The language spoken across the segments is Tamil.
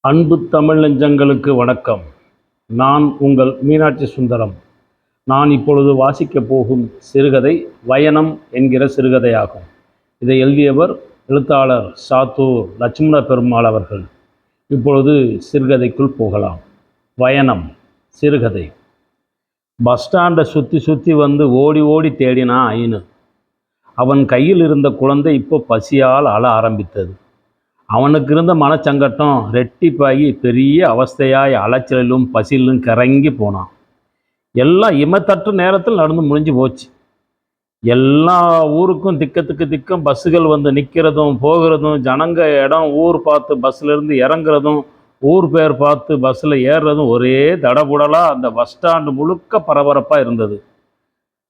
அன்பு தமிழ் நெஞ்சங்களுக்கு வணக்கம். நான் உங்கள் மீனாட்சி சுந்தரம். நான் இப்பொழுது வாசிக்கப் போகும் சிறுகதை வயனம் என்கிற சிறுகதையாகும். இதை எழுதியவர் எழுத்தாளர் சாத்தூர் லட்சுமண பெருமாள் அவர்கள். இப்பொழுது சிறுகதைக்குள் போகலாம். வயனம் சிறுகதை. பஸ் ஸ்டாண்டை சுற்றி சுற்றி வந்து ஓடி ஓடி தேடினான் ஐனு. அவன் கையில் இருந்த குழந்தை இப்போ பசியால் அழ ஆரம்பித்தது. அவனுக்கு இருந்த மனச்சங்கட்டம் ரெட்டிப்பாகி பெரிய அவஸ்தையாய் அலைச்சலிலும் பசியிலும் கறங்கி போனான். எல்லாம் இமத்தட்டு நேரத்தில் நடந்து முடிஞ்சு போச்சு. எல்லா ஊருக்கும் திக்கத்துக்கு திக்கம் பஸ்ஸுகள் வந்து நிற்கிறதும் போகிறதும் ஜனங்க இடம் ஊர் பார்த்து பஸ்ஸிலேருந்து இறங்குறதும் ஊர் பேர் பார்த்து பஸ்ஸில் ஏறுறதும் ஒரே தடபுடலாக அந்த பஸ் ஸ்டாண்டு முழுக்க பரபரப்பாக இருந்தது.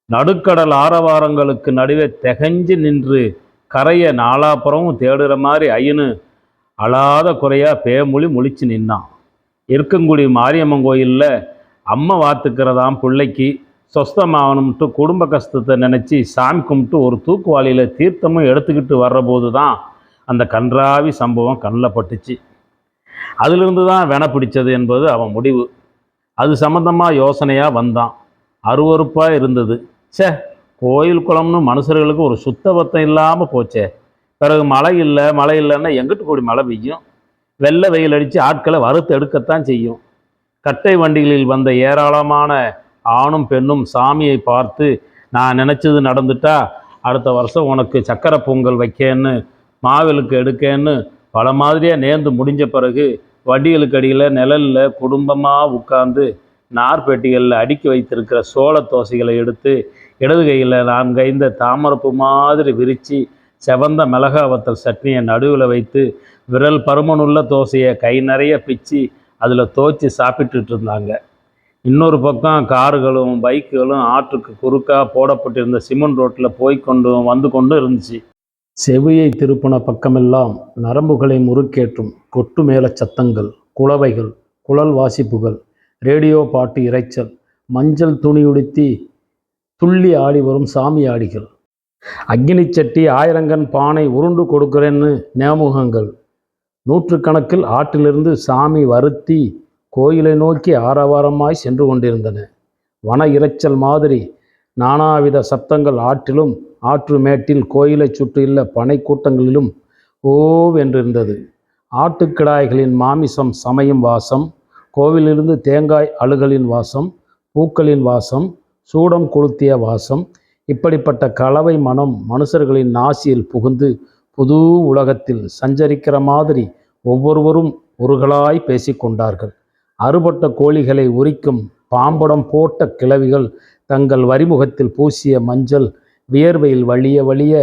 நடுக்கடல் ஆரவாரங்களுக்கு நடுவே திகஞ்சு நின்று கரையை நாலாப்புறமும் தேடுற மாதிரி ஐயனு அழாத குறையாக பேமொழி முழிச்சு நின்னான். இருக்கங்குடி மாரியம்மன் கோயிலில் அம்மை வாத்துக்கிறதாம் பிள்ளைக்கு சொஸ்தமாகணும்ட்டு குடும்ப கஷ்டத்தை நினச்சி சாமி கும்பிட்டு ஒரு தூக்குவாளியில் தீர்த்தமும் எடுத்துக்கிட்டு வர்றபோது தான் அந்த கன்றாவி சம்பவம் கண்ணில் பட்டுச்சு. அதிலிருந்து தான் வென பிடிச்சது என்பது அவன் முடிவு. அது சம்மந்தமாக யோசனையாக வந்தான். அருவறுப்பாக இருந்தது. ச்சே கோயில் குளம்னு மனுஷர்களுக்கு ஒரு சுத்தபத்தம் இல்லாமல் போச்சே. பிறகு மழை இல்லை மழை இல்லைன்னா எங்கிட்டு கூடி மழை பெய்யும்? வெள்ளை வெயில் அடித்து ஆட்களை வறுத்து எடுக்கத்தான் செய்யும். கட்டை வண்டிகளில் வந்த ஏராளமான ஆணும் பெண்ணும் சாமியை பார்த்து நான் நினச்சது நடந்துட்டா அடுத்த வருஷம் உனக்கு சக்கரை பொங்கல் வைக்கேன்னு மாவிலுக்கு எடுக்கேன்னு பல மாதிரியாக நேர்ந்து முடிஞ்ச பிறகு வண்டிகளுக்கு அடியில் நிழலில் குடும்பமாக உட்கார்ந்து நார்பெட்டிகளில் அடுக்கி வைத்திருக்கிற சோள தோசைகளை எடுத்து இடது கையில் நான்கு ஐந்த தாமரப்பு மாதிரி விரித்து செவந்த மிளகா வத்தல் சட்னியை நடுவில் வைத்து விரல் பருமனுள்ள தோசையை கை நிறைய பிச்சு அதில் தோச்சி சாப்பிட்டுட்டு இருந்தாங்க. இன்னொரு பக்கம் கார்களும் பைக்குகளும் ஆற்றுக்கு குறுக்காக போடப்பட்டிருந்த சிமெண்ட் ரோட்டில் போய் கொண்டும் வந்து கொண்டும் இருந்துச்சு. செவியை திருப்பின பக்கமெல்லாம் நரம்புகளை முறுக்கேற்றும் கொட்டு மேல சத்தங்கள் குளவைகள் குழல் வாசிப்புகள் ரேடியோ பாட்டு இரைச்சல் மஞ்சள் துணியுடுத்தி துள்ளி ஆடி வரும் சாமியாடிகள் அக்னி சட்டி ஆயிரங்கன் பானை உருண்டு கொடுக்கிறேன்னு நேமுகங்கள். நூற்றுக்கணக்கில் ஆற்றிலிருந்து சாமி வருத்தி கோயிலை நோக்கி ஆரவாரமாய் சென்று கொண்டிருந்தன. வன இரைச்சல் மாதிரி நானாவித சப்தங்கள் ஆற்றிலும் ஆற்று மேட்டில் கோயிலைச் சுற்றியுள்ள பனை கூட்டங்களிலும் ஓவென்றிருந்தது ஆட்டுக்கிடாய்களின் மாமிசம் சமையும் வாசம் கோவிலிருந்து தேங்காய் அழுகலின் வாசம் பூக்களின் வாசம் சூடம் கொளுத்திய வாசம் இப்படிப்பட்ட கலவை மனம் மனுஷர்களின் நாசியில் புகுந்து புது உலகத்தில் சஞ்சரிக்கிற மாதிரி ஒவ்வொருவரும் ஒருகளாய் பேசிக்கொண்டார்கள் அறுபட்ட கோழிகளை உரிக்கும் பாம்படம் போட்ட கிளவிகள் தங்கள் வரிமுகத்தில் பூசிய மஞ்சள் வியர்வையில் வழிய வழிய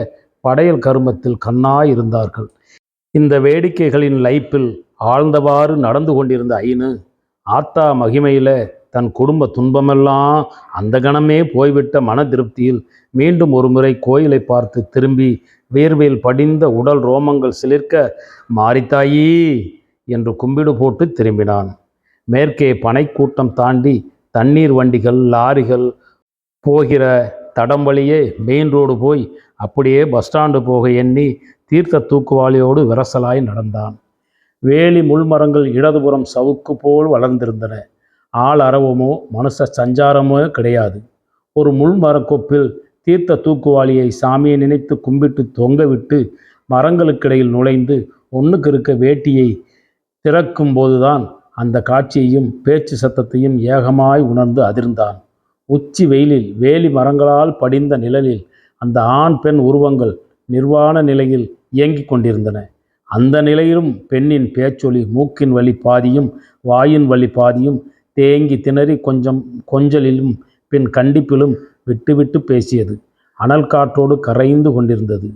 படையல் கருமத்தில் கண்ணாய் இருந்தார்கள் இந்த வேடிக்கைகளின் லைப்பில் ஆழ்ந்தவாறு நடந்து கொண்டிருந்த ஐனு ஆத்தா மகிமையில தன் குடும்ப துன்பமெல்லாம் அந்த கணமே போய்விட்ட மன திருப்தியில் மீண்டும் ஒருமுறை கோயிலை பார்த்து திரும்பி வேர்வையில் படிந்த உடல் ரோமங்கள் சிலிர்க்க மாரித்தாயி என்று கும்பிடு போட்டு திரும்பினான். மேற்கே பனைக்கூட்டம் தாண்டி தண்ணீர் வண்டிகள் லாரிகள் போகிற தடம் வழியே மெயின் ரோடு போய் அப்படியே பஸ் ஸ்டாண்டு போக எண்ணி தீர்த்த தூக்குவாளியோடு விரசலாய் நடந்தான். வேலி முள்மரங்கள் இடதுபுறம் சவுக்கு போல் வளர்ந்திருந்தன. ஆள் அரவமோ மனுஷ சஞ்சாரமோ கிடையாது. ஒரு முள்மரக்கொப்பில் தீர்த்த தூக்குவாளியை சாமியை நினைத்து கும்பிட்டு தொங்கவிட்டு மரங்களுக்கிடையில் நுழைந்து ஒன்றுக்கு இருக்க வேட்டியை திறக்கும்போதுதான் அந்த காட்சியையும் பேச்சு சத்தத்தையும் ஏகமாய் உணர்ந்து அதிர்ந்தான். உச்சி வெயிலில் வேலி மரங்களால் படிந்த நிழலில் அந்த ஆண் பெண் உருவங்கள் நிர்வாண நிலையில் இயங்கிக் கொண்டிருந்தன. அந்த நிலையிலும் பெண்ணின் பேச்சொலி மூக்கின் வழி பாதியும் வாயின் வழி பாதியும் தேங்கி திணறி கொஞ்சம் கொஞ்சலிலும் பின் கண்டிப்பிலும் விட்டு விட்டு பேசியது. அனல் காற்றோடு கரைந்து கொண்டிருந்தது.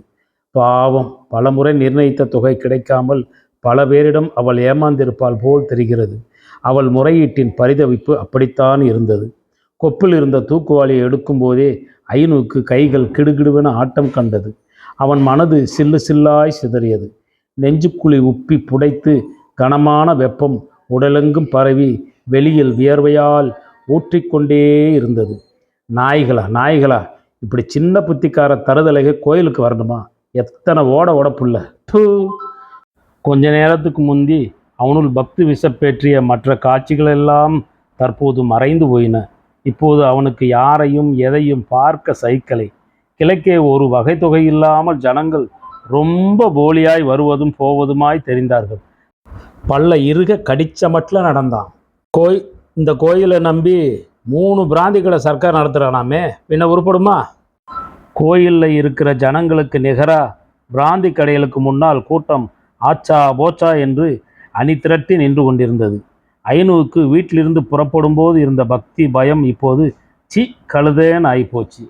பாவம் பலமுறை நிர்ணயித்த தொகை கிடைக்காமல் பல பேரிடம் அவள் ஏமாந்திருப்பாள் போல் தெரிகிறது. அவள் முறையீட்டின் பரிதவிப்பு அப்படித்தான் இருந்தது. கொப்பில் இருந்த தூக்குவாளியை எடுக்கும்போதே ஐநூக்கு கைகள் கிடுகிடுவென ஆட்டம் கண்டது. அவன் மனது சில்லு சில்லாய் சிதறியது. நெஞ்சுக்குழி உப்பி புடைத்து கனமான வெப்பம் உடலெங்கும் பரவி வெளியில் வியர்வையால் ஊற்றிக்கொண்டே இருந்தது. நாய்களா நாய்களா இப்படி சின்ன புத்திக்கார தருதலைக கோயிலுக்கு வரணுமா? எத்தனை ஓட உடப்புள்ள? டூ கொஞ்ச நேரத்துக்கு முந்தி அவனுள் பக்தி விஷப்பேற்றிய மற்ற காட்சிகளெல்லாம் தற்போது மறைந்து போயின. இப்போது அவனுக்கு யாரையும் எதையும் பார்க்க சைக்கலை கிழக்கே ஒரு வகை தொகை இல்லாமல் ஜனங்கள் ரொம்ப போலியாய் வருவதும் போவதுமாய் தெரிந்தார்கள். பல்ல இருக கடிச்சமட்டில் நடந்தான். கோய் இந்த கோயிலை நம்பி மூணு பிராந்திகளை சர்க்கார் நடத்துகிறானாமே பின்ன உருப்படுமா? கோயிலில் இருக்கிற ஜனங்களுக்கு நிகராக பிராந்தி கடைகளுக்கு முன்னால் கூட்டம் ஆச்சா போச்சா என்று அணி திரட்டி நின்று கொண்டிருந்தது. ஐநூவுக்கு வீட்டிலிருந்து புறப்படும்போது இருந்த பக்தி பயம் இப்போது சி கழுதேன்னு ஆகிப்போச்சு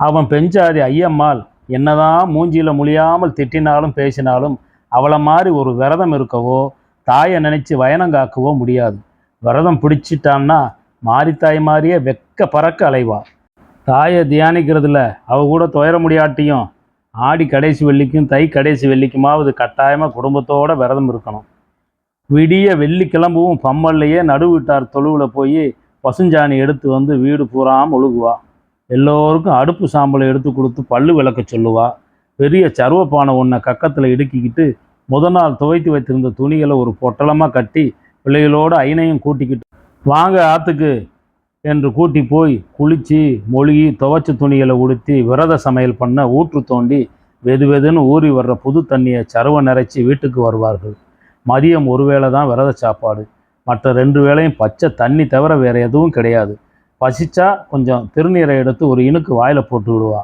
அவன் பெஞ்சாதி ஐயம்மாள் என்னதான் மூஞ்சியில் முழியாமல் திட்டினாலும் பேசினாலும் அவளை மாதிரி ஒரு விரதம் இருக்கவோ தாயை நினைச்சு வயனங்காக்கவோ முடியாது. விரதம் பிடிச்சிட்டான்னா மாரித்தாய் மாதிரியே வெக்க பறக்க அலைவா. தாயை தியானிக்கிறதுல அவ கூட துயர முடியாட்டியும் ஆடி கடைசி வெள்ளிக்கும் தை கடைசி வெள்ளிக்குமாவது கட்டாயமாக குடும்பத்தோட விரதம் இருக்கணும். விடிய வெள்ளி கிளம்பவும் பம்மல்லையே நடுவிட்டார் தொழுவில் போய் பசுஞ்சாணி எடுத்து வந்து வீடு பூராமல் ஒழுகுவா. எல்லோருக்கும் அடுப்பு சாம்பலை எடுத்து கொடுத்து பல்லு விளக்க சொல்லுவா. பெரிய சர்வப்பானை ஒன்றை கக்கத்தில் இடுக்கிக்கிட்டு முத நாள் துவைத்து வைத்திருந்த துணிகளை ஒரு பொட்டலமாக கட்டி பிள்ளைகளோடு ஐனையும் கூட்டிக்கிட்டு வாங்க ஆற்றுக்கு என்று கூட்டி போய் குளித்து மொழுகி துவைச்ச துணிகளை உடுத்தி விரத சமையல் பண்ண ஊற்று தோண்டி வெது வெதுன்னு ஊறி வர்ற புது தண்ணியை சருவ நிறைச்சி வீட்டுக்கு வருவார்கள். மதியம் ஒரு வேளை தான் விரத சாப்பாடு. மற்ற ரெண்டு வேளையும் பச்சை தண்ணி தவிர வேறு எதுவும் கிடையாது. பசிச்சா கொஞ்சம் திருநீரை எடுத்து ஒரு இனுக்கு வாயில் போட்டு விடுவா.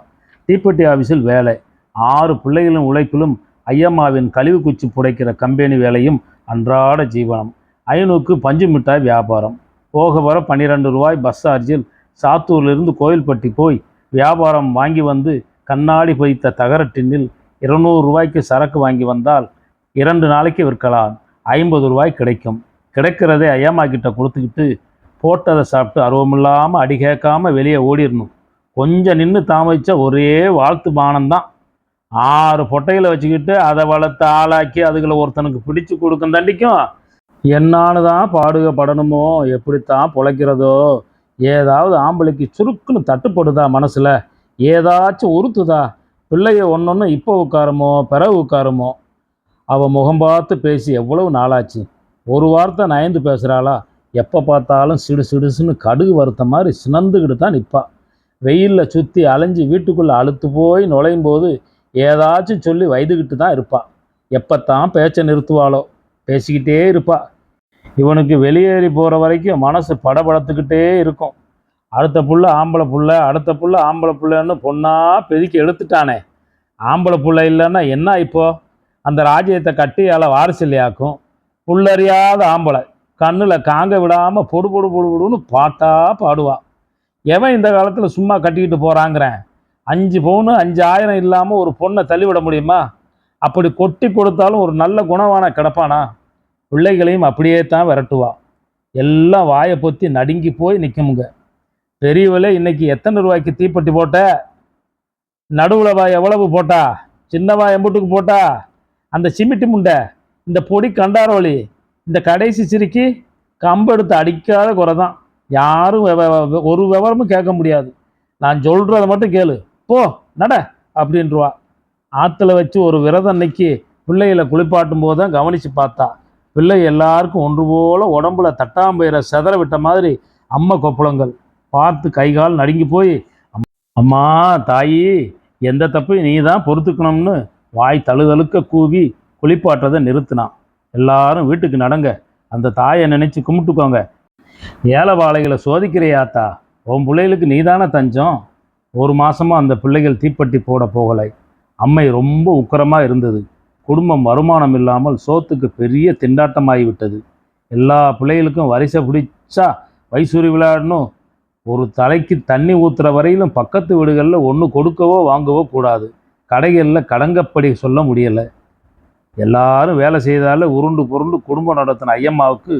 தீப்பெட்டி ஆஃபீஸில் வேலை. ஆறு பிள்ளைகளும் உழைப்பிலும் ஐயம்மாவின் கழிவு குச்சி புடைக்கிற கம்பெனி வேலையும் அன்றாட ஜீவனம். ஐநூக்கு பஞ்சு மிட்டாய் வியாபாரம். போக வர பன்னிரெண்டு ரூபாய் பஸ் சார்ஜில் சாத்தூர்லேருந்து கோயில்பட்டி போய் வியாபாரம் வாங்கி வந்து கண்ணாடி பதித்த தகர டின்னில் இருநூறு ரூபாய்க்கு சரக்கு வாங்கி வந்தால் இரண்டு நாளைக்கு விற்கலாம். ஐம்பது ரூபாய் கிடைக்கும். கிடைக்கிறதே ஐயம்மா கொடுத்துக்கிட்டு போட்டதை சாப்பிட்டு அருவமில்லாமல் அடி கேட்காம வெளியே ஓடிடணும். கொஞ்சம் நின்று தாமதிச்சா ஒரே வாழ்த்து பானம்தான். ஆறு பொட்டையில் வச்சுக்கிட்டு அதை வளர்த்து ஆளாக்கி அதுகளை ஒருத்தனுக்கு பிடிச்சு கொடுக்கும் தண்டிக்கும். என்னான்னு தான் பாடுகப்படணுமோ? எப்படித்தான் பொழைக்கிறதோ? ஏதாவது ஆம்பளைக்கு சுருக்குன்னு தட்டுப்படுதா மனசில்? ஏதாச்சும் உறுத்துதா? பிள்ளைய ஒன்றொன்று இப்போ உட்காருமோ? பிறகு உட்காருமோ? அவள் முகம் பார்த்து பேசி எவ்வளவு நாளாச்சு? ஒரு வார்த்தை நயந்து பேசுகிறாளா எப்போ பார்த்தாலும் சிடு சிடுசுன்னு கடுகு வறுத்த மாதிரி சினந்துக்கிட்டு தான் நிற்பா வெயிலில் சுற்றி அலைஞ்சு வீட்டுக்குள்ளே அழுத்து போய் நுழையும் போது ஏதாச்சும் சொல்லி வயதுகிட்டு தான் இருப்பா. எப்போத்தான் பேச்சை நிறுத்துவாளோ? பேசிக்கிட்டே இருப்பா. இவனுக்கு வெளியேறி போகிற வரைக்கும் மனசு படபடத்துக்கிட்டே இருக்கும். அடுத்த புள்ள ஆம்பளை புள்ள அடுத்த புள்ள ஆம்பளை புள்ளன்னு பொண்ணாக பெதுக்கி எடுத்துட்டானே ஆம்பளை புள்ள இல்லைன்னா என்ன இப்போ? அந்த ராஜ்யத்தை கட்டி அல வாரிசு ஆம்பளை. கண்ணில் காங்க விடாமல் பொடு பொடு பொடு பொடுன்னு பாட்டா பாடுவா. எவன் இந்த காலத்தில் சும்மா கட்டிக்கிட்டு போகிறாங்கிறேன் அஞ்சு பவுனு அஞ்சு ஆயிரம் இல்லாமல் ஒரு பொண்ணை தள்ளிவிட முடியுமா? அப்படி கொட்டி கொடுத்தாலும் ஒரு நல்ல குணவான கிடப்பானா? பிள்ளைகளையும் அப்படியே தான் விரட்டுவா. எல்லாம் வாயை பொத்தி நடுங்கி போய் நிற்குமுங்க பெரியவளே இன்னைக்கு எத்தனை ரூபாய்க்கு தீப்பட்டி போட்ட? நடுவில் வா எவ்வளவு போட்டா? சின்னவா எம்புட்டுக்கு போட்டா? அந்த சிமிட்டு முண்டை இந்த பொடி கண்டாரோலி இந்த கடைசி சிரிக்கு கம்பெடுத்து அடிக்காத குறை தான் யாரும் ஒரு விவரமும் கேட்க முடியாது. நான் சொல்கிறத மட்டும் கேளு. போ நட அப்படின்றுவா. ஆற்றுல வச்சு ஒரு விரதம் அன்னைக்கு பிள்ளைகளை குளிப்பாட்டும் போது தான் கவனித்து பார்த்தா பிள்ளை எல்லாருக்கும் ஒன்று போல உடம்புல தட்டாம்பயிரை செதற விட்ட மாதிரி அம்மா கொப்பளங்கள். பார்த்து கை கால் நடுங்கி போய் அம்மா தாயி எந்த தப்பையும் நீ தான் பொறுத்துக்கணும்னு வாய் தழுதழுக்க கூவி குளிப்பாட்டுறதை நிறுத்தினான். எல்லாரும் வீட்டுக்கு நடங்க. அந்த தாயை நினைச்சு கும்பிட்டுக்கோங்க. ஏலவாளைகளை வாழைகளை உன் பிள்ளைகளுக்கு நீதான தஞ்சம்? ஒரு மாசமா அந்த பிள்ளைகள் தீப்பெட்டி போட போகலை. அம்மை ரொம்ப உக்கிரமாக இருந்தது. குடும்பம் வருமானம் இல்லாமல் சோத்துக்கு பெரிய திண்டாட்டமாகிவிட்டது எல்லா பிள்ளைகளுக்கும் வரிசை பிடிச்சா வைசூரி விளையாடணும். ஒரு தலைக்கு தண்ணி ஊற்றுற வரையிலும் பக்கத்து வீடுகளில் ஒன்று கொடுக்கவோ வாங்கவோ கூடாது. கடைகளில் கடங்கப்படி சொல்ல முடியலை. எல்லாரும் வேலை செய்தால உருண்டு புருண்டு குடும்பம் நடத்தின ஐயம்மாவுக்கு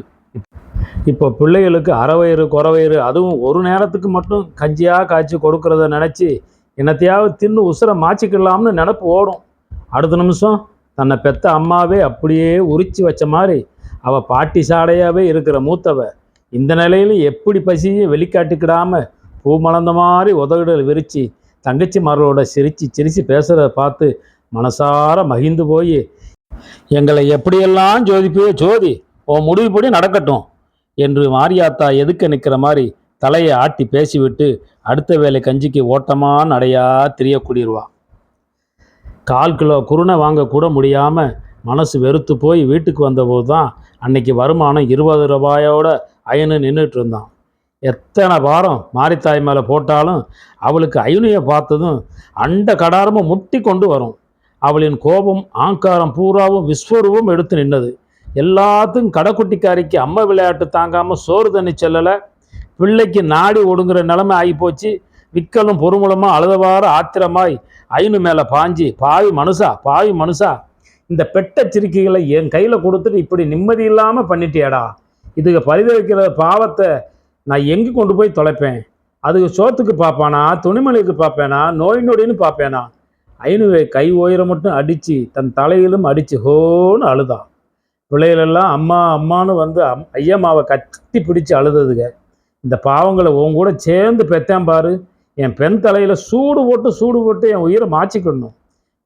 இப்போ பிள்ளைகளுக்கு அறவயிறு குறவயிறு அதுவும் ஒரு நேரத்துக்கு மட்டும் கஞ்சியாக காய்ச்சி கொடுக்கறத நினச்சி என்னத்தையாவது தின்னு உசுரை மாச்சிக்கலாம்னு நினப்பு ஓடும். அடுத்த நிமிஷம் தன்னை பெத்த அம்மாவே அப்படியே உரிச்சு வச்ச மாதிரி அவள் பாட்டி சாடையாகவே இருக்கிற மூத்தவ இந்த நிலையில எப்படி பசியும் வெளிக்காட்டிக்கிடாம பூ மலர்ந்த மாதிரி உதவிடல் விரித்து தங்கச்சிமாரோட சிரித்து சிரித்து பேசுகிறத பார்த்து மனசார மகிழ்ந்து போய் எங்களை எப்படியெல்லாம் ஜோதிப்பியோ ஜோதி உன் முடிவுப்படி நடக்கட்டும் என்று மாரியாத்தா எதுக்க நிற்கிற மாதிரி தலையை ஆட்டி பேசிவிட்டு அடுத்த வேலை கஞ்சிக்கு ஓட்டமாக நடையா திரிய கூடிடுவா கால் கிலோ குருணை வாங்க கூட முடியாமல் மனசு வெறுத்து போய் வீட்டுக்கு வந்தபோது தான் அன்னைக்கு வருமானம் இருபது ரூபாயோட அயனு நின்றுட்டு இருந்தான். எத்தனை வாரம் மாரித்தாய் மேலே போட்டாலும் அவளுக்கு அயுனியை பார்த்ததும் அண்ட கடாரமும் முட்டி கொண்டு வரும். அவளின் கோபம் ஆங்காரம் பூராவும் விஸ்வரூபம் எடுத்து நின்னது. எல்லாத்துக்கும் கடைக்குட்டிக்காரிக்கு அம்மா விளையாட்டு தாங்காமல் சோறு தண்ணி செல்லலை. பிள்ளைக்கு நாடி ஒடுங்குற நிலைமை ஆகிப்போச்சு. விக்கலும் பொறுமுலமாக அழுதவாறு ஆத்திரமாய் அயனு மேலே பாஞ்சி பாவி மனுஷா பாவி மனுஷா இந்த பெட்ட சிரிக்கைகளை என் கையில் கொடுத்துட்டு இப்படி நிம்மதி இல்லாமல் பண்ணிட்டியாடா. இதுக்கு பரிதவிக்கிற பாவத்தை நான் எங்கே கொண்டு போய் தொலைப்பேன்? அதுக்கு சோத்துக்கு பார்ப்பானா துணிமலைக்கு பார்ப்பேனா நோய் நொடின்னு பார்ப்பேனா ஐனுவை கை ஓயிரம் மட்டும் அடித்து தன் தலையிலும் அடித்து ஹோன்னு அழுதான் பிள்ளைகளெல்லாம் அம்மா அம்மான்னு வந்து அம் ஐயம்மாவை கத்தி பிடிச்சி அழுததுங்க. இந்த பாவங்களை உன் கூட சேர்ந்து பெத்தேன் பாரு. என் பெண் தலையில் சூடு போட்டு சூடு போட்டு என் உயிரை மாச்சிக்கணும்.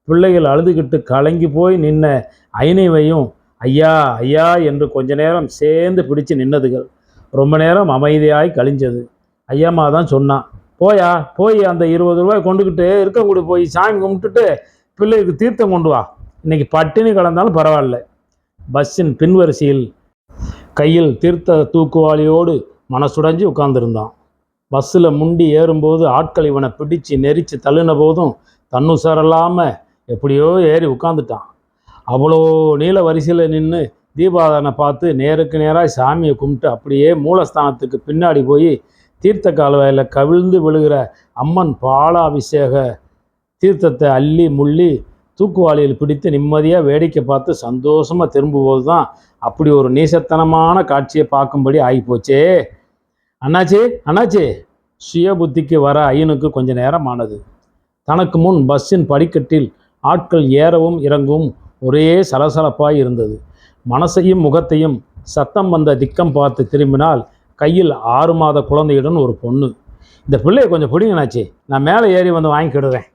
பிள்ளைகள் அழுதுகிட்டு கலங்கி போய் நின்ன ஐநைவையும் ஐயா ஐயா என்று கொஞ்ச நேரம் சேர்ந்து பிடிச்சு நின்னதுகள். ரொம்ப நேரம் அமைதியாய் கழிஞ்சது. ஐயம்மா தான் சொன்னான் போயா போய் அந்த இருபது ரூபாய் கொண்டுக்கிட்டு இருக்கக்கூட போய் சாமி கும்பிட்டுட்டு பிள்ளைக்கு தீர்த்தம் கொண்டு வா. இன்னைக்கு பட்டினி கலந்தாலும் பரவாயில்ல. பஸ்ஸின் பின்வரிசையில் கையில் தீர்த்த தூக்குவாளியோடு மனசுடைஞ்சு உட்கார்ந்துருந்தான். பஸ்ஸில் முண்டி ஏறும்போது ஆட்கள் இவனை பிடிச்சு நெரிச்சு தள்ளின போதும் தன்னுசாரில்லாமல் எப்படியோ ஏறி உட்காந்துட்டான் அவ்வளோ நீள வரிசையில் நின்று தீபாராதனை பார்த்து நேருக்கு நேராக சாமியை கும்பிட்டு அப்படியே மூலஸ்தானத்துக்கு பின்னாடி போய் தீர்த்த கால்வாயில் கவிழ்ந்து விழுகிற அம்மன் பாலாபிஷேக தீர்த்தத்தை அள்ளி முள்ளி தூக்குவாளியில் பிடித்து நிம்மதியாக வேடிக்கை பார்த்து சந்தோஷமாக திரும்பும்போது தான் அப்படி ஒரு நீசத்தனமான காட்சியை பார்க்கும்படி ஆகிப்போச்சே. அண்ணாச்சி அண்ணாச்சி சுய புத்திக்கு வர ஐயனுக்கு கொஞ்ச நேரம் ஆனது தனக்கு முன் பஸ்ஸின் படிக்கட்டில் ஆட்கள் ஏறவும் இறங்கவும் ஒரே சலசலப்பாய் இருந்தது. மனசையும் முகத்தையும் சத்தம் வந்த திக்கம் பார்த்து திரும்பினால் கையில் ஆறு மாத குழந்தையுடன் ஒரு பொண்ணு. இந்த பிள்ளையை கொஞ்சம் பிடிங்கண்ணாச்சி நான் மேலே ஏறி வந்து வாங்கிக்கிடுறேன்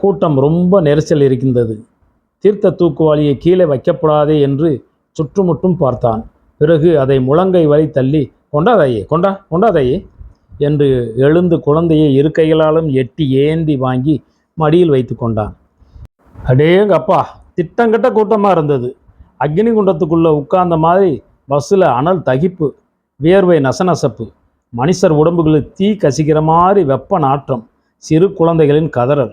கூட்டம் ரொம்ப நெரிசல் இருக்கின்றது. தீர்த்த தூக்குவாளியை கீழே வைக்கப்படாதே என்று சுற்றுமுற்றும் பார்த்தான். பிறகு அதை முழங்கை வரை தள்ளி கொண்டாதையே கொண்டா கொண்டாதையே என்று எழுந்து குழந்தையை இரு கைகளாலும் எட்டி ஏந்தி வாங்கி மடியில் வைத்து கொண்டான். அடேங்க அப்பா கூட்டமாக இருந்தது. அக்னி குண்டத்துக்குள்ளே உட்கார்ந்த மாதிரி பஸ்ஸில் அனல் தகிப்பு வியர்வை நசநசப்பு மனுஷர் உடம்புகளில் தீ கசிக்கிற மாதிரி வெப்ப நாற்றம் சிறு குழந்தைகளின் கதறல்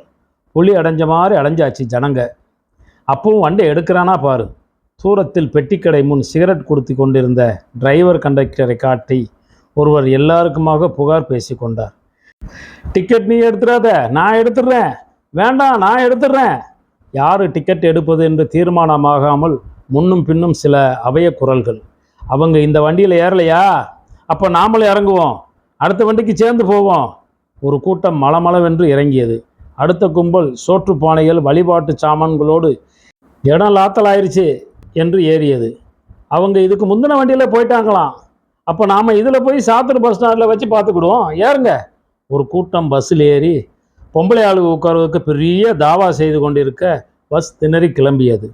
புலி அடைஞ்ச மாதிரி அடைஞ்சாச்சு ஜனங்க. அப்பவும் வண்டி எடுக்கிறானா பாரு. தூரத்தில் பெட்டிக்கடை முன் சிகரெட் கொடுத்து கொண்டிருந்த டிரைவர் கண்டக்டரை காட்டி ஒருவர் எல்லாருக்குமாக புகார் பேசி கொண்டார். டிக்கெட் நீ எடுத்துடாத நான் எடுத்துடுறேன். வேண்டாம் நான் எடுத்துடுறேன். யார் டிக்கெட் எடுப்பது என்று தீர்மானமாகாமல் முன்னும் பின்னும் சில அபய குரல்கள். அவங்க இந்த வண்டியில் ஏறலையா? அப்போ நாமளும் இறங்குவோம். அடுத்த வண்டிக்கு சேர்ந்து போவோம். ஒரு கூட்டம் மலமளவென்று இறங்கியது. அடுத்த கும்பல் சோற்று பானைகள் வழிபாட்டு சாமான்களோடு இடம் லாத்தலாயிருச்சு என்று ஏறியது. அவங்க இதுக்கு முந்தின வண்டியில் போயிட்டாங்களாம். அப்போ நாம் இதில் போய் சாத்தூர் பஸ் ஸ்டாண்டில் வச்சு பார்த்துக்கிடுவோம். ஏறுங்க. ஒரு கூட்டம் பஸ்ஸில் ஏறி பொம்பளை ஆளு உட்கார்வதற்கு பெரிய தாவா செய்து கொண்டிருக்க பஸ் திணறி கிளம்பியது.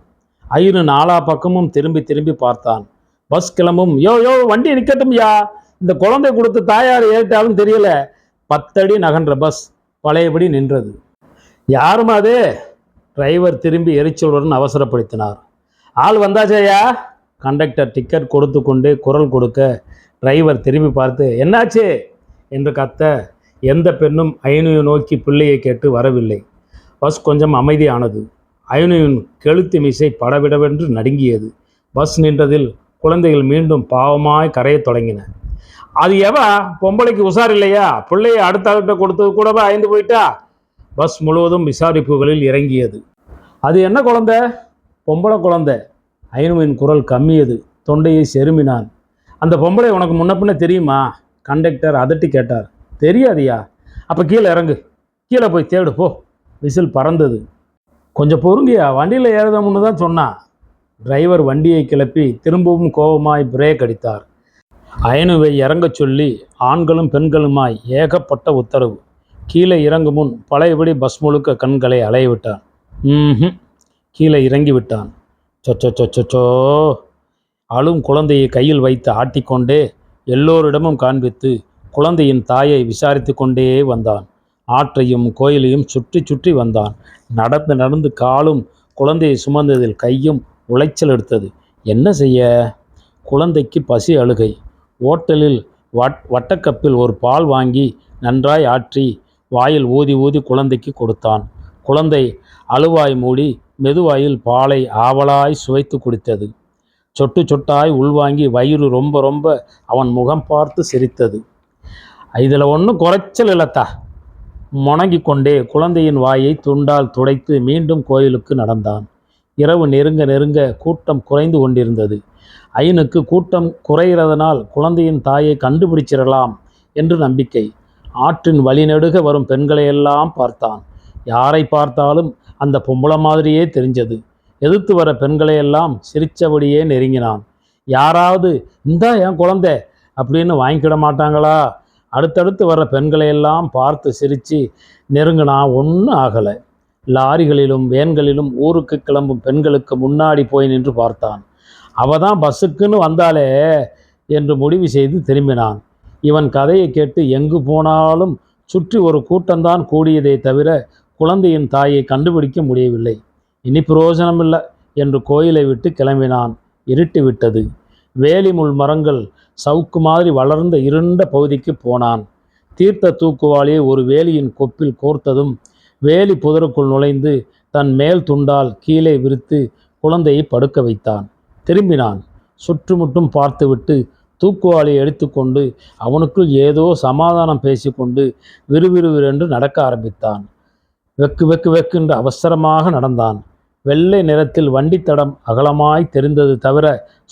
ஐயனு நாலா பக்கமும் திரும்பி திரும்பி பார்த்தான். பஸ் கிளம்பும் யோ யோ வண்டி நிற்கட்டும் யா இந்த குழந்தை கொடுத்து தாயார் ஏறிட்டாலும் தெரியல. பத்தடி நகன்ற பஸ் பழையபடி நின்றது. யாரும் அது? டிரைவர் திரும்பி எரிச்சலுடன் அவசரப்படுத்தினார். ஆள் வந்தாச்சேயா கண்டக்டர் டிக்கெட் கொடுத்து கொண்டு குரல் கொடுக்க டிரைவர் திரும்பி பார்த்து என்னாச்சு? என்று கத்த எந்த பெண்ணும் ஐநூறு நோக்கி பிள்ளையை கேட்டு வரவில்லை. பஸ் கொஞ்சம் அமைதியானது. அயனுவின் கெழுத்து மிசை படவிடவென்று நடுங்கியது. பஸ் நின்றதில் குழந்தைகள் மீண்டும் பாவமாய் கரையத் தொடங்கின. அது எவா? பொம்பளைக்கு உசார் இல்லையா? பிள்ளையை அடுத்த ஆள்கிட்ட கொடுத்தது கூடவே அயந்து போயிட்டா? பஸ் முழுவதும் விசாரிப்புகளில் இறங்கியது. அது என்ன குழந்தை? பொம்பளை குழந்தை. அயனுவின் குரல் கம்மியது. தொண்டையை செருமினான். அந்த பொம்பளை உனக்கு முன்ன பின்ன தெரியுமா? கண்டக்டர் அதட்டி கேட்டார். தெரியாதியா? அப்போ கீழே இறங்கு. கீழே போய் தேடு போ. விசில் பறந்தது. கொஞ்சம் பொறுங்கியா வண்டியில் ஏறுதமுன்னு தான் சொன்னான். டிரைவர் வண்டியை கிளப்பி திரும்பவும் கோபமாய் பிரேக் அடித்தார். அயனுவை இறங்கச் சொல்லி ஆண்களும் பெண்களுமாய் ஏகப்பட்ட உத்தரவு. கீழே இறங்கும் முன் பழையபடி பஸ் முழுக்க கண்களை அலைய விட்டான் ம் கீழே இறங்கி விட்டான் சொச்சோ அழும் குழந்தையை கையில் வைத்து ஆட்டிக்கொண்டே எல்லோரிடமும் காண்பித்து குழந்தையின் தாயை விசாரித்து கொண்டே வந்தான். ஆற்றையும் கோயிலையும் சுற்றி சுற்றி வந்தான். நடந்து நடந்து காலும் குழந்தையை சுமந்ததில் கையும் உளைச்சல் எடுத்தது. என்ன செய்ய? குழந்தைக்கு பசி அழுகை. ஓட்டலில் வட் வட்டக்கப்பில் ஒரு பால் வாங்கி நன்றாய் ஆற்றி வாயில் ஊதி ஊதி குழந்தைக்கு கொடுத்தான். குழந்தை அழுவாய் மூடி மெதுவாயில் பாலை ஆவலாய் சுவைத்து குடித்தது. சொட்டு சொட்டாய் உள்வாங்கி வயிறு ரொம்ப ரொம்ப அவன் முகம் பார்த்து சிரித்தது. இதில் ஒன்றும் குறைச்சல் இல்லத்தா. முணங்கிக் கொண்டே குழந்தையின் வாயை துண்டால் துடைத்து மீண்டும் கோயிலுக்கு நடந்தான். இரவு நெருங்க நெருங்க கூட்டம் குறைந்து கொண்டிருந்தது. ஐயனுக்கு கூட்டம் குறைகிறதனால் குழந்தையின் தாயை கண்டுபிடிச்சிடலாம் என்று நம்பிக்கை. ஆற்றின் வழிநெடுக வரும் பெண்களையெல்லாம் பார்த்தான். யாரை பார்த்தாலும் அந்த பொம்பளை மாதிரியே தெரிஞ்சது. எதிர்த்து வர பெண்களையெல்லாம் சிரித்தபடியே நெருங்கினான். யாராவது இந்தா என் குழந்தை அப்படின்னு வாங்கிக்கிட மாட்டாங்களா? அடுத்தடுத்து வர்ற பெண்களையெல்லாம் பார்த்து சிரித்து நெருங்கினா ஒன்றும் ஆகலை. லாரிகளிலும் வேன்களிலும் ஊருக்கு கிளம்பும் பெண்களுக்கு முன்னாடி போய் நின்று பார்த்தான். அவ தான் பஸ்ஸுக்குன்னு வந்தாலே என்று முடிவு செய்து திரும்பினான். இவன் கதையை கேட்டு எங்கு போனாலும் சுற்றி ஒரு கூட்டம்தான் கூடியதை தவிர குழந்தையின் தாயை கண்டுபிடிக்க முடியவில்லை. இனி பிரயோஜனமில்லை என்று கோயிலை விட்டு கிளம்பினான். இருட்டி விட்டது வேலி முள் மரங்கள் சவுக்கு மாதிரி வளர்ந்த இருண்ட பகுதிக்கு போனான். தீர்த்த தூக்குவாளியை ஒரு வேலியின் கொப்பில் கோர்த்ததும் வேலி புதருக்குள் நுழைந்து தன் மேல் துண்டால் கீழே விரித்து குழந்தையை படுக்க வைத்தான். திரும்பினான். சுற்றுமுற்றும் பார்த்துவிட்டு தூக்குவாளியை எடுத்துக்கொண்டு அவனுக்குள் ஏதோ சமாதானம் பேசிக்கொண்டு விறுவிறுவிறென்று நடக்க ஆரம்பித்தான். வெக்கு வெக்கு வெக்கென்று அவசரமாக நடந்தான். வெள்ளை நிறத்தில் வண்டித்தடம் அகலமாய் தெரிந்தது தவிர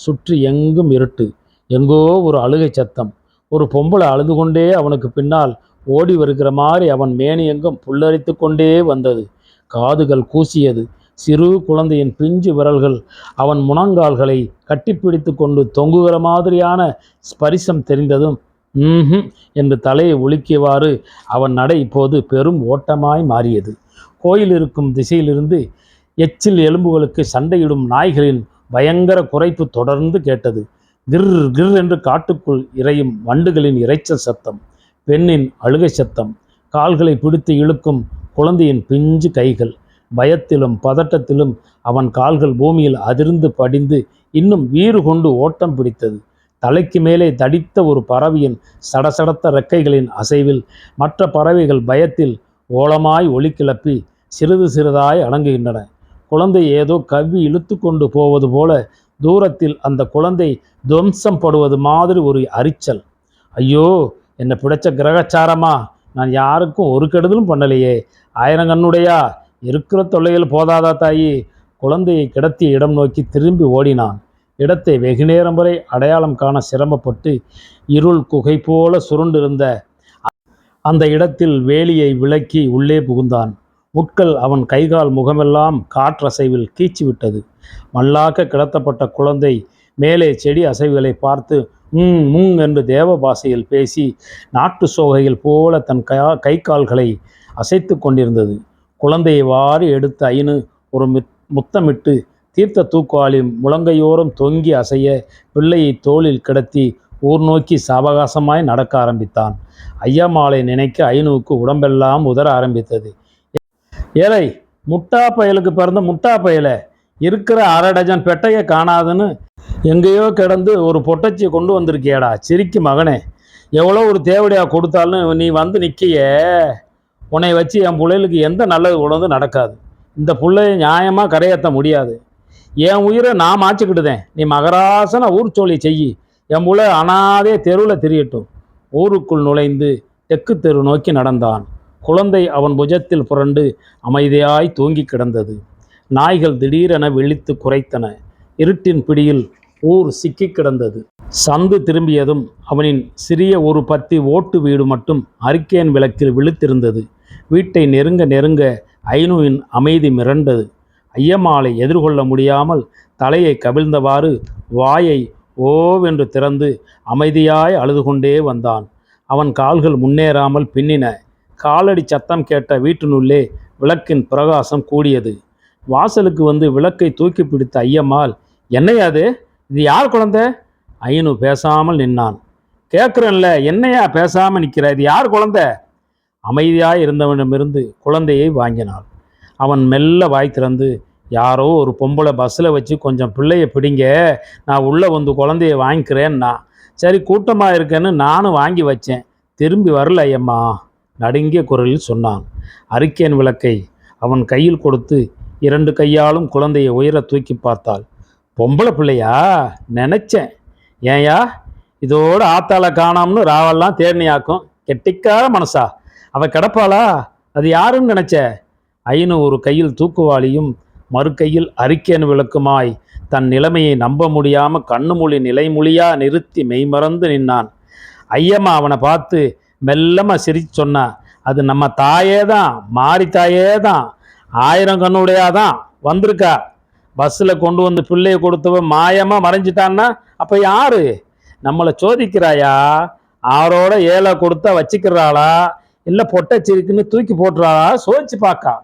சுற்றி எங்கும் இருட்டு. எங்கோ ஒரு அழுகை சத்தம். ஒரு பொம்பளை அழுது கொண்டே அவனுக்கு பின்னால் ஓடி வருகிற மாதிரி அவன் மேனி எங்கும் புல்லரித்து கொண்டே வந்தது. காதுகள் கூசியது. சிறு குழந்தையின் பிஞ்சு விரல்கள் அவன் முனங்கால்களை கட்டிப்பிடித்து கொண்டு தொங்குகிற மாதிரியான ஸ்பரிசம் தெரிந்ததும் ம்ஹும் என்று தலையை ஒழுக்கியவாறு அவன் நடை இப்போது பெரும் ஓட்டமாய் மாறியது. கோயில் இருக்கும் திசையிலிருந்து எச்சில் எலும்புகளுக்கு சண்டையிடும் நாய்களின் பயங்கர குறைப்பு தொடர்ந்து கேட்டது. கிர் கிர் என்று காட்டுக்குள் இறையும் வண்டுகளின் இரைச்சல் சத்தம் பெண்ணின் அழுகை சத்தம் கால்களை பிடித்து இழுக்கும் குழந்தையின் பிஞ்சு கைகள் பயத்திலும் பதட்டத்திலும் அவன் கால்கள் பூமியில் அதிர்ந்து படிந்து இன்னும் வீறு கொண்டு ஓட்டம் பிடித்தது. தலைக்கு மேலே தடித்த ஒரு பறவையின் சடசடத்த ரெக்கைகளின் அசைவில் மற்ற பறவைகள் பயத்தில் ஓலமாய் ஒளி கிளப்பி சிறிது சிறிதாய் அடங்குகின்றன. குழந்தை ஏதோ கவ்வி இழுத்து கொண்டு போவது போல தூரத்தில் அந்த குழந்தை துவம்சம் படுவது மாதிரி ஒரு அரிச்சல். ஐயோ என்னை பிடிச்ச கிரகச்சாரமா? நான் யாருக்கும் ஒரு கெடுதலும் பண்ணலையே. ஆயிரங்கண்ணுடையா இருக்கிற தொல்லையில் போதாதா தாயி? குழந்தையை கிடத்திய இடம் நோக்கி திரும்பி ஓடினான். இடத்தை வெகுநேரம் வரை அடையாளம் காண சிரமப்பட்டு இருள் குகை போல சுருண்டிருந்த அந்த இடத்தில் வேலியை விலக்கி உள்ளே புகுந்தான். முட்கள் அவன் கைகால் முகமெல்லாம் காற்றசைவில் கீச்சிவிட்டது. மல்லாக்க கிடத்தப்பட்ட குழந்தை மேலே செடி அசைவுகளை பார்த்து ம் ம் என்று தேவ பாஷையில் பேசி நாட்டு சோகையில் போல தன் கை கை கால்களை அசைத்து கொண்டிருந்தது. குழந்தையை வாரி எடுத்த ஐனு ஒரு முத்தமிட்டு தீர்த்த தூக்குவாளி முழங்கையோரம் தொங்கி அசைய பிள்ளையை தோளில் கிடத்தி ஊர் நோக்கி சாவகாசமாய் நடக்க ஆரம்பித்தான். ஐயம்மாளை நினைக்க ஐனுவுக்கு உடம்பெல்லாம் உதற ஆரம்பித்தது. ஏழை முட்டா பயலுக்கு பிறந்த முட்டா பயலை. இருக்கிற அரை டஜன் பெட்டையை காணாதுன்னு எங்கேயோ கிடந்து ஒரு பொட்டச்சியை கொண்டு வந்திருக்கியாடா. சிரிக்கு மகனே. எவ்வளோ ஒரு தேவடியாக கொடுத்தாலும் நீ வந்து நிற்கையே உன்னை வச்சு என் பிள்ளைகளுக்கு எந்த நல்லது உணவு நடக்காது. இந்த பிள்ளைய நியாயமாக கரையேற்ற முடியாது. என் உயிரை நான் மாச்சிக்கிட்டுதேன் நீ மகராசன ஊர் சோழி செய் என் பிள்ளை அனாதே தெருவில் திரியட்டும். ஊருக்குள் நுழைந்து தெற்கு தெரு நோக்கி நடந்தான். குழந்தை அவன் புஜத்தில் புரண்டு அமைதியாய் தூங்கி கிடந்தது. நாய்கள் திடீரென விழித்து குறைத்தன இருட்டின் பிடியில் ஊர் சிக்கி கிடந்தது. சந்து திரும்பியதும் அவனின் சிறிய ஒரு பத்தி ஓட்டு வீடு மட்டும் அரிக்கேன் விளக்கில் விழுத்திருந்தது. வீட்டை நெருங்க நெருங்க ஐனுவின் அமைதி மிரண்டது. ஐயம்மாளை எதிர்கொள்ள முடியாமல் தலையை கவிழ்ந்தவாறு வாயை ஓவென்று திறந்து அமைதியாய் அழுது கொண்டே வந்தான். அவன் கால்கள் முன்னேறாமல் பின்னின. காலடி சத்தம் கேட்ட வீட்டினுள்ளே விளக்கின் பிரகாசம் கூடியது. வாசலுக்கு வந்து விளக்கை தூக்கி பிடித்த ஐயம்மாள் என்னையா அது இது யார் குழந்தை? ஐயனு பேசாமல் நின்னான். கேட்குறேன்ல என்னையா பேசாமல் நிற்கிற இது யார் குழந்தை? அமைதியாக இருந்தவனிடமிருந்து குழந்தையை வாங்கினாள். அவன் மெல்ல வாய் திறந்து யாரோ ஒரு பொம்பளை பஸ்ஸில் வச்சு கொஞ்சம் பிள்ளைய பிடிங்க. நான் உள்ளே வந்து குழந்தைய வாங்கிக்கிறேன்னா சரி கூட்டமாக இருக்கேன்னு நானும் வாங்கி வச்சேன். திரும்பி வரல ஐயம்மா. நடுங்கிய குரலில் சொன்னான். அரிக்கேன் விளக்கை அவன் கையில் கொடுத்து இரண்டு கையாலும் குழந்தையை உயர தூக்கி பார்த்தாள். பொம்பளை பிள்ளையா? நினச்சேன். ஏயா இதோட ஆத்தால காணாம்னு ராவெல்லாம் தேர்ணியாக்கும் கெட்டிக்கார மனசா. அவ கிடப்பாளா? அது யாருன்னு நினைச்ச? ஐனு ஒரு கையில் தூக்குவாளியும் மறு கையில் அறிக்கேன் விளக்குமாய் தன் நிலைமையை நம்ப முடியாமல் கண்ணு மொழி நிறுத்தி மெய்மறந்து நின்னான். ஐயம்மா அவனை பார்த்து மெல்லமாக சிரிச்சு சொன்னா அது நம்ம தாயே தான் மாறி தாயே தான் ஆயிரம் கண்ணுடையாதான் வந்திருக்கா. பஸ்ஸில் கொண்டு வந்து பிள்ளையை கொடுத்தவ மாயமாக மறைஞ்சிட்டான்னா அப்போ யாரு? நம்மளை சோதிக்கிறாயா? ஆரோட ஏழை கொடுத்தா வச்சுக்கிறாளா? இல்லை பொட்டச்சிருக்குன்னு தூக்கி போட்டுறாளா? சோதிச்சு பார்க்கா.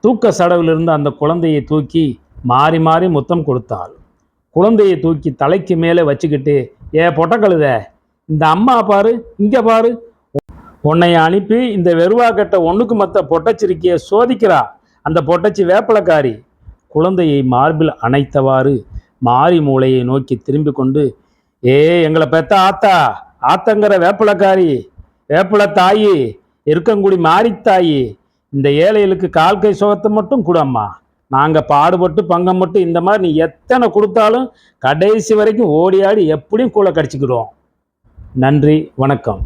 தூக்க சடவிலிருந்து அந்த குழந்தையை தூக்கி மாறி மாறி முத்தம் கொடுத்தாள். குழந்தையை தூக்கி தலைக்கு மேலே வச்சுக்கிட்டு ஏ பொட்டக்கழுத இந்த அம்மா பாரு இங்க பாரு. உன்னை அனுப்பி இந்த வெறுவாக்கட்ட ஒண்ணுக்கு மத்த பொட்டச்சிருக்கிய சோதிக்கிறா. அந்த பொட்டச்சி வேப்பலக்காரி. குழந்தையை மார்பில் அணைத்தவாறு மாரி மூளையை நோக்கி திரும்பி கொண்டு ஏ எங்களை பெத்த ஆத்தா ஆத்தங்கிற வேப்பலக்காரி வேப்பல தாயி இருக்கங்குடி மாரித்தாயி இந்த ஏழைகளுக்கு கால் கை சுகத்தை மட்டும் கூடம்மா நாங்கள் பாடுபட்டு பங்கம் மட்டும் இந்த மாதிரி நீ எத்தனை கொடுத்தாலும் கடைசி வரைக்கும் ஓடி ஆடி எப்படியும் கூலை கடிச்சிக்கிறோம் நன்றி வணக்கம்.